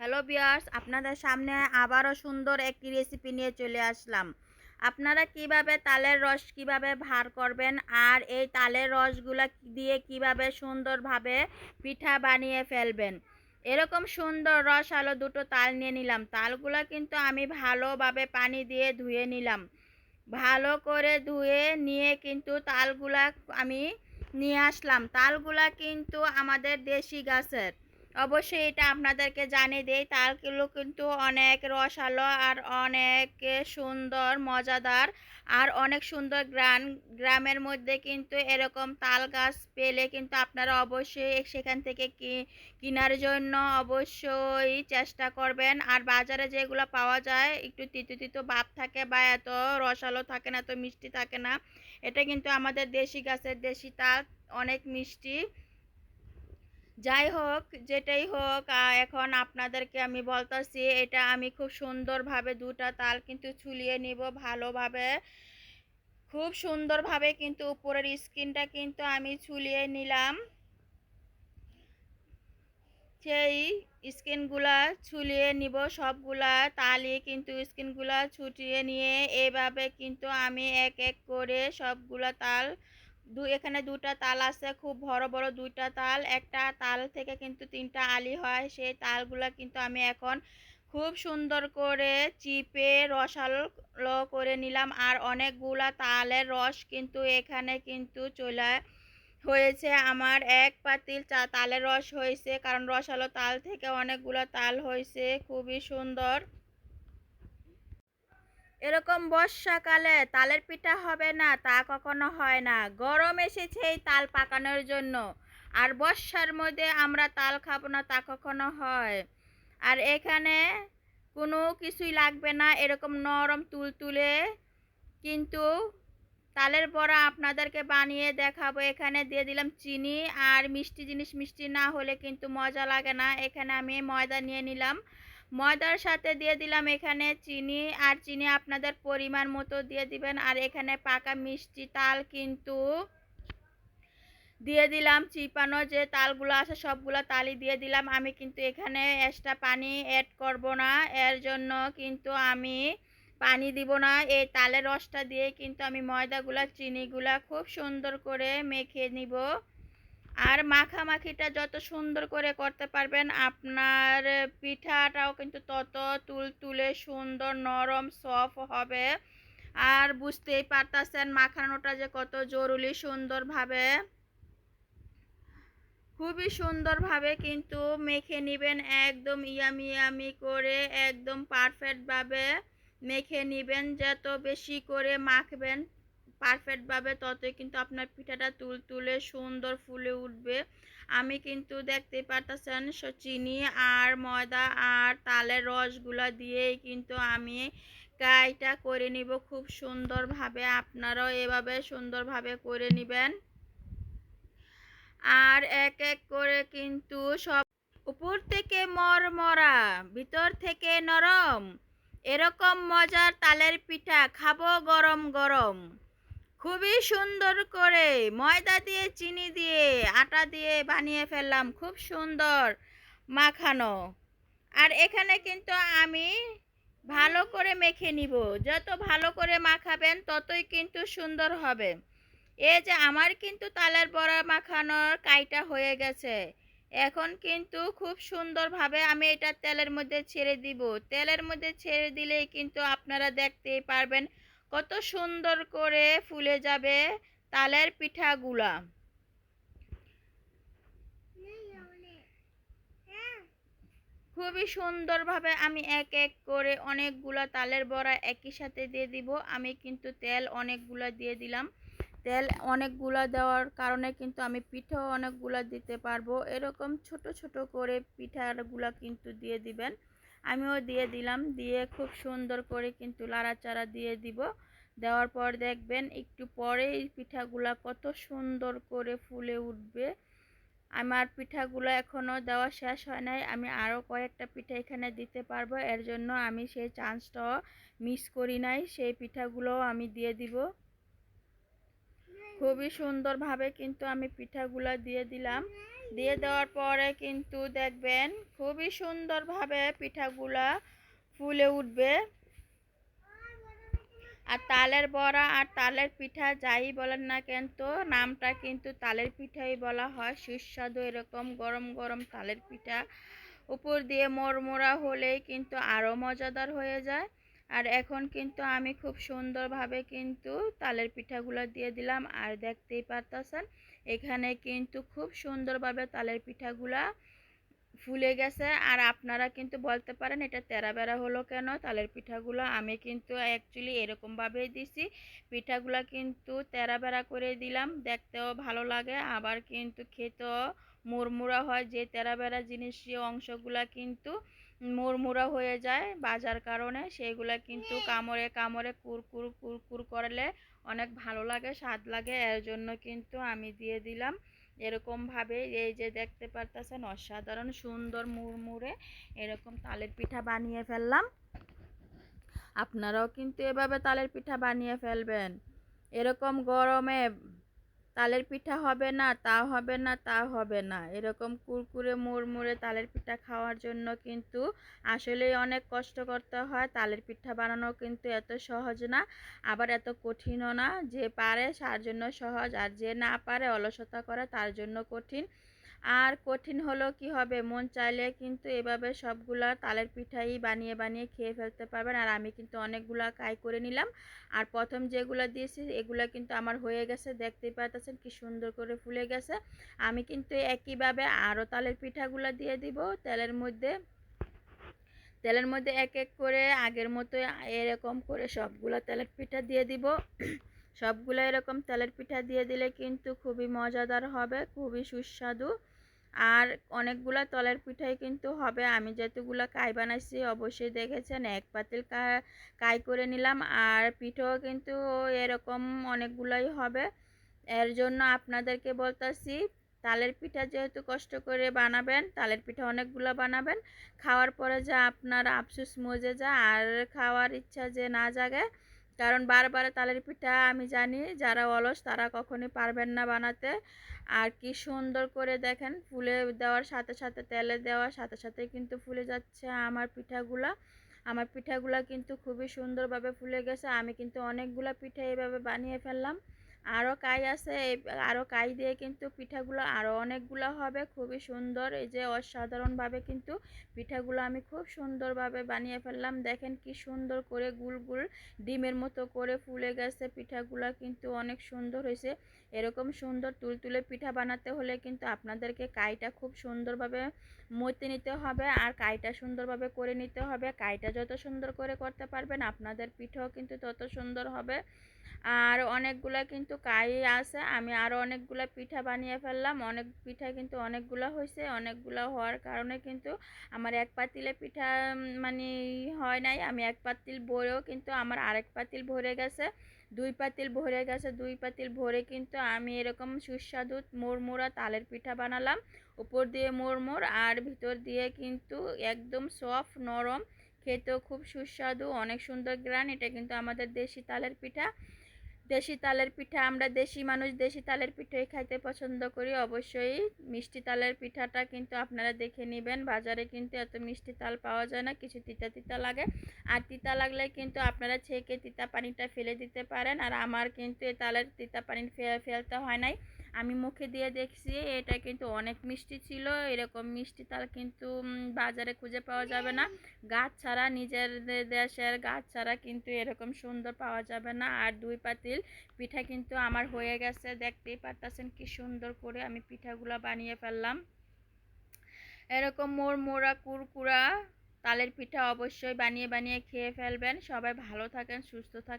Hello বিয়ার্স আপনাদের সামনে আবারও সুন্দর একটি রেসিপি নিয়ে চলে আসলাম। আপনারা কীভাবে তালের রস কীভাবে ভার করবেন আর এই তালের রসগুলো দিয়ে কীভাবে সুন্দরভাবে পিঠা বানিয়ে ফেলবেন? এরকম সুন্দর রস আলো দুটো তাল নিয়ে নিলাম। তালগুলো কিন্তু আমি ভালোভাবে পানি দিয়ে ধুয়ে নিলাম। ভালো করে ধুয়ে নিয়ে কিন্তু তালগুলা আমি নিয়ে আসলাম। তালগুলা কিন্তু আমাদের দেশি গাছের। অবশ্যই এটা আপনাদেরকে জানিয়ে দেই তালগুলো কিন্তু অনেক রসালো আর অনেক সুন্দর, মজাদার। আর অনেক সুন্দর গ্রাম গ্রামের মধ্যে কিন্তু এরকম তাল গাছ পেলে কিন্তু আপনারা অবশ্যই সেখান থেকে কেনার জন্য অবশ্যই চেষ্টা করবেন। আর বাজারে যেগুলো পাওয়া যায়, একটু তিতো তিতো ভাব থাকে বা এত রসালো থাকে না, এত মিষ্টি থাকে না, এটা কিন্তু আমাদের দেশি গাছের দেশি তাল, অনেক মিষ্টি। যাই হোক, যেটাই হোক এখন আপনাদেরকে আমি বলতেছি, এটা আমি খুব সুন্দরভাবে দুটা তাল কিন্তু ছুলিয়ে নিব ভালোভাবে। খুব সুন্দরভাবে কিন্তু উপরের স্কিনটা কিন্তু আমি ছুলিয়ে নিলাম। সেই স্কিনগুলা ছুলিয়ে নিব সবগুলা তালি কিন্তু স্কিনগুলা ছুটিয়ে নিয়ে, এভাবে কিন্তু আমি এক এক করে সবগুলা তাল দু, এখানে দুটা তাল আছে, খুব বড় বড় দুইটা তাল। একটা তাল থেকে কিন্তু তিনটা আলি হয়, সেই তালগুলা কিন্তু আমি এখন খুব সুন্দর করে চিপে রসালো করে নিলাম। আর অনেকগুলা তালের রস কিন্তু এখানে কিন্তু চলে হয়েছে। আমার এক পাতিল চা, তালের রস হয়েছে, কারণ রসালো তাল থেকে অনেকগুলো তাল হয়েছে, খুবই সুন্দর। এরকম বর্ষাকালে তালের পিঠা হবে না, তা কখনো হয় না। গরম এসেছে এই তাল পাকানোর জন্য। আর বর্ষার মধ্যে আমরা তাল খাব না, তা কখনো হয়। আর এখানে কোনো কিছুই লাগবে না, এরকম নরম তুল তুলে কিন্তু তালের বড়া আপনাদেরকে বানিয়ে দেখাবো। এখানে দিয়ে দিলাম চিনি আর মিষ্টি জিনিস। মিষ্টি না হলে কিন্তু মজা লাগে না। এখানে আমি ময়দা নিয়ে নিলাম। ময়দার সাথে দিয়ে দিলাম এখানে চিনি, আর চিনি আপনাদের পরিমাণ মতো দিয়ে দিবেন। আর এখানে পাকা মিষ্টি তাল কিন্তু দিয়ে দিলাম, চিপানো যে তালগুলো আছে সবগুলো তালি দিয়ে দিলাম। আমি কিন্তু এখানে এক্সট্রা পানি অ্যাড করব না, এর জন্য কিন্তু আমি পানি দিব না। এই তালের রসটা দিয়ে কিন্তু আমি ময়দাগুলা, চিনিগুলা খুব সুন্দর করে মেখে নিব। আর মাখামাখিটা যত সুন্দর করে করতে পারবেন, আপনার পিঠাটাও কিন্তু তত তুল তুলে সুন্দর, নরম সফট হবে। আর বুঝতেই পারতেছেন মাখানোটা যে কত জরুরি সুন্দরভাবে। খুবই সুন্দরভাবে কিন্তু মেখে নেবেন, একদম ইয়ামি ইয়ামি করে, একদম পারফেক্টভাবে মেখে নেবেন। যত বেশি করে মাখবেন পারফেক্টভাবে ততই কিন্তু আপনার পিঠাটা তুল তুলে সুন্দর ফুলে উঠবে। আমি কিন্তু দেখতে পারতেছেন চিনি আর ময়দা আর তালের রসগুলা দিয়েই কিন্তু আমি কাইটা করে নিব খুব সুন্দরভাবে। আপনারাও এভাবে সুন্দরভাবে করে নেবেন। আর এক এক করে কিন্তু সব উপর থেকে মরমরা, ভিতর থেকে নরম। এরকম মজার তালের পিঠা খাব গরম গরম। খুবই সুন্দর করে ময়দা দিয়ে, চিনি দিয়ে, আটা দিয়ে বানিয়ে ফেললাম। খুব সুন্দর মাখানো। আর এখানে কিন্তু আমি ভালো করে মেখে নিব। যত ভালো করে মাখাবেন, ততই কিন্তু সুন্দর হবে। এ যে আমার কিন্তু তালের বড়া মাখানোর কাইটা হয়ে গেছে। এখন কিন্তু খুব সুন্দরভাবে আমি এটা তেলের মধ্যে ছেড়ে দিব। তেলের মধ্যে ছেড়ে দিলেই কিন্তু আপনারা দেখতেই পারবেন কত সুন্দর করে ফুলে যাবে তালের পিঠাগুলা। খুবই সুন্দরভাবে আমি এক এক করে অনেকগুলা তালের বড়া একই সাথে দিয়ে দিব। আমি কিন্তু তেল অনেকগুলা দিয়ে দিলাম। তেল অনেকগুলো দেওয়ার কারণে কিন্তু আমি পিঠাও অনেকগুলো দিতে পারব। এরকম ছোট ছোট করে পিঠাগুলা কিন্তু দিয়ে দিবেন। আমিও দিয়ে দিলাম। দিয়ে খুব সুন্দর করে কিন্তু লাড়াচাড়া দিয়ে দিব। দেওয়ার পর দেখবেন একটু পরেই পিঠাগুলা কত সুন্দর করে ফুলে উঠবে। আমার পিঠাগুলো এখনও দেওয়া শেষ হয় নাই। আমি আরও কয়েকটা পিঠা এখানে দিতে পারব। এর জন্য আমি সেই চান্সটাও মিস করি নাই। সেই পিঠাগুলোও আমি দিয়ে দিব। খুবই সুন্দরভাবে কিন্তু আমি পিঠাগুলো দিয়ে দিলাম। দিয়ে দেওয়ার পরে কিন্তু দেখবেন খুবই সুন্দরভাবে পিঠাগুলা ফুলে উঠবে। আর তালের বড়া আর তালের পিঠা যাই বলেন না কিন্তু নামটা কিন্তু তালের পিঠাই বলা হয়। সুস্বাদু এরকম গরম গরম তালের পিঠা। উপর দিয়ে মরমরা হলেই কিন্তু আরও মজাদার হয়ে যায়। আর এখন কিন্তু আমি খুব সুন্দরভাবে কিন্তু তালের পিঠাগুলো দিয়ে দিলাম। আর দেখতেই পারতেছেন, এখানে কিন্তু খুব সুন্দরভাবে তালের পিঠাগুলা ফুলে গেছে। আর আপনারা কিন্তু বলতে পারেন, এটা তেরা বেড়া হলো কেন? তালের পিঠাগুলো আমি কিন্তু অ্যাকচুয়ালি এরকমভাবেই দিছি। পিঠাগুলো কিন্তু তেরা বেড়া করে দিলাম, দেখতেও ভালো লাগে। আবার কিন্তু খেতেও মুড়মুড়া হয় যে তেরা বেড়া জিনিস অংশগুলা কিন্তু মুড়মুড়া হয়ে যায় বাজার কারণে। সেইগুলা কিন্তু কামড়ে কামড়ে কুরকুর কুরকুর করলে অনেক ভালো লাগে, স্বাদ লাগে। এর জন্য কিন্তু আমি দিয়ে দিলাম এরকমভাবে। এই যে দেখতে পারতেছেন অসাধারণ সুন্দর মুড়মুড়ে এরকম তালের পিঠা বানিয়ে ফেললাম। আপনারাও কিন্তু এভাবে তালের পিঠা বানিয়ে ফেলবেন। এরকম গরমে তালের পিঠা হবে না তা হবে না তা হবে না। এরকম কুরকুরে, মুড়মুড়ে তালের পিঠা খাওয়ার জন্য কিন্তু আসলেই অনেক কষ্ট করতে হয়। তালের পিঠা বানানো কিন্তু এত সহজ না, আবার এত কঠিনও না। যে পারে তার জন্য সহজ। আর যে না পারে, অলসতা করে, তার জন্য কঠিন। আর কঠিন হলো কি হবে? মন চাইলে কিন্তু এভাবে সবগুলা তালের পিঠাই বানিয়ে বানিয়ে খেয়ে ফেলতে পারবেন। আর আমি কিন্তু অনেকগুলা কাই করে নিলাম। আর প্রথম যেগুলো দিয়েছি, এগুলো কিন্তু আমার হয়ে গেছে। দেখতেই পাচ্ছেন কি সুন্দর করে ফুলে গেছে। আমি কিন্তু একইভাবে আরও তালের পিঠাগুলো দিয়ে দিব। তেলের মধ্যে তেলের মধ্যে এক এক করে আগের মতো এরকম করে সবগুলো তেলের পিঠা দিয়ে দিব। সবগুলো এরকম তেলের পিঠা দিয়ে দিলে কিন্তু খুবই মজাদার হবে, খুবই সুস্বাদু। আর অনেকগুলো তলের পিঠাই কিন্তু হবে। আমি যতগুলো কাই বানাইছি, অবশ্যই দেখেছেন, এক পাতিল কাই করে নিলাম। আর পিঠাও কিন্তু এরকম অনেকগুলোই হবে। এর জন্য আপনাদেরকে বলতেছি, তালের পিঠা যেহেতু কষ্ট করে বানাবেন, তালের পিঠা অনেকগুলো বানাবেন, খাওয়ার পরে যা আপনার আফসুস মজে যা আর খাওয়ার ইচ্ছা যে না জাগে কারণ বারবার তালের পিঠা আমি জানি যারা অলস তারা কখনই পারবেন না বানাতে। আর কি সুন্দর করে দেখেন ফুলে দেওয়ার সাথে সাথে তেলে দেওয়ার সাথে সাথে কিন্তু ফুলে যাচ্ছে আমার পিঠাগুলা। আমার পিঠাগুলা কিন্তু খুবই সুন্দরভাবে ফুলে গেছে। আমি কিন্তু অনেকগুলো পিঠা এইভাবে বানিয়ে ফেললাম। আরও কাই আছে, এই আরও কাই দিয়ে কিন্তু পিঠাগুলো আরও অনেকগুলো হবে, খুবই সুন্দর। এই যে অসাধারণভাবে কিন্তু পিঠাগুলো আমি খুব সুন্দরভাবে বানিয়ে ফেললাম। দেখেন কি সুন্দর করে গুল গুল ডিমের মতো করে ফুলে গেছে, পিঠাগুলো কিন্তু অনেক সুন্দর হয়েছে। এরকম সুন্দর তুলতুলে পিঠা বানাতে হলে কিন্তু আপনাদেরকে কাইটা খুব সুন্দরভাবে মতে নিতে হবে আর কাইটা সুন্দরভাবে করে নিতে হবে। কাইটা যত সুন্দর করে করতে পারবেন, আপনাদের পিঠাও কিন্তু তত সুন্দর হবে। আর অনেকগুলা কিন্তু কাই আছে। আমি আরও অনেকগুলো পিঠা বানিয়ে ফেললাম। অনেক পিঠা কিন্তু অনেকগুলো হয়েছে অনেকগুলো হওয়ার কারণে কিন্তু আমার এক পাতিলে পিঠা মানে হয় নাই। আমি এক পাতিল ভরেও কিন্তু আমার আরেক পাতিল ভরে গেছে। দুই পাতিল ভরে গেছে। দুই পাতিল ভরে কিন্তু আমি এরকম সুস্বাদু মোড়মোড়া তালের পিঠা বানালাম। উপর দিয়ে মোড়মোড় আর ভিতর দিয়ে কিন্তু একদম সফট, নরম, খেতেও খুব সুস্বাদু, অনেক সুন্দর গ্রান। এটা কিন্তু আমাদের দেশি তালের পিঠা। দেশি তালের পিঠা, আমরা দেশি মানুষ দেশি তালের পিঠাই খাইতে পছন্দ করি। অবশ্যই মিষ্টি তালের পিঠাটা কিন্তু আপনারা দেখে নেবেন। বাজারে কিন্তু এত মিষ্টি তাল পাওয়া যায় না, কিছু তিতা তিতা লাগে। আর তিতা লাগলে কিন্তু আপনারা ছেঁকে তিতা পানিটা ফেলে দিতে পারেন। আর আমার কিন্তু এ তালের তিতা পানি ফেলতে হয় নাই। আমি মুখে দিয়ে দেখছি, এটা কিন্তু অনেক মিষ্টি ছিল, এরকম মিষ্টি তাল কিন্তু বাজারে খুঁজে পাওয়া যাবে না। গাছ ছাড়া নিজের দেশের গাছ ছাড়া কিন্তু এরকম সুন্দর পাওয়া যাবে না। আর দুই পাতিল পিঠা কিন্তু আমার হয়ে গেছে, দেখতেই পারতেছেন কি সুন্দর করে আমি পিঠাগুলো বানিয়ে ফেললাম। এরকম মোড় মোড়া কুরকুরা তালের পিঠা অবশ্যই বানিয়ে বানিয়ে খেয়ে ফেলবেন। সবাই ভালো থাকেন, সুস্থ থাকেন।